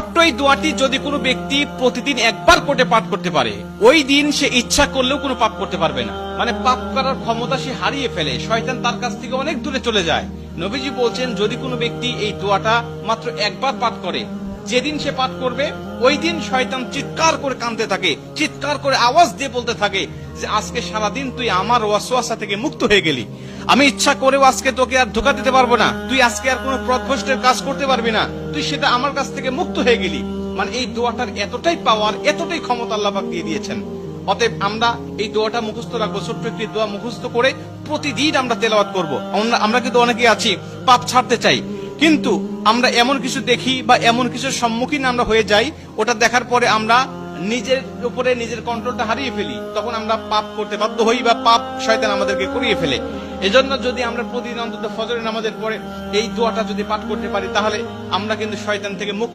ছোট্ট এই দোয়াটি যদি কোনো ব্যক্তি প্রতিদিন একবার পাঠ করতে পারে, ওই দিন সে ইচ্ছা করলেও কোনো পাপ করতে পারবে না। মানে পাপ করার ক্ষমতা সে হারিয়ে ফেলে, শয়তান তার কাছ থেকে অনেক দূরে চলে যায়। নবীজি বলছেন, যদি কোনো ব্যক্তি এই দোয়াটা মাত্র একবার পাঠ করে, যেদিন সে পাঠ করবে, ওই দিন শয়তান চিৎকার করে কাঁদতে থাকে, চিৎকার করে আওয়াজ দিয়ে বলতে থাকে যে আজকে সারাদিন তুই আমার ওয়াসওয়াসা থেকে মুক্ত হয়ে গেলি। আমি ইচ্ছা করেও আজকে তোকে আর ধোকা দিতে পারব না। তুই আজকে আর কোনো প্রদভষ্টের কাজ করতে পারবি না। তুই সেটা আমার কাছ থেকে মুক্ত হয়ে গেলি। মানে এই দোয়াটার এতটাই পাওয়ার এতটাই ক্ষমতা আল্লাহ পাক দিয়ে দিয়েছেন। অতএব আমরা এই দোয়াটা মুখস্থ রাখব, ছোট্ট একটি দোয়া মুখস্থ করে প্রতিদিন আমরা তেলাওয়াত করব। আমরা- কিন্তু অনেকে আছি, পাপ ছাড়তে চাই। কিন্তু আমরা এমন কিছু দেখি বা এমন কিছুর সম্মুখীন আমরা হয়ে যাই, ওটা দেখার পরে আমরা নিজের উপরে নিজের কন্ট্রোলটা হারিয়ে ফেলি, তখন আমরা পাপ করতে বাধ্য হই বা পাপ শয়তান আমাদেরকে করিয়ে ফেলে। এজন্য যদি আমরা প্রতিদিন অন্তত ফজরের নামাজের পরে এই দোয়াটা যদি পাঠ করতে পারি, তাহলে আমরা কিন্তু শয়তান থেকে মুক্ত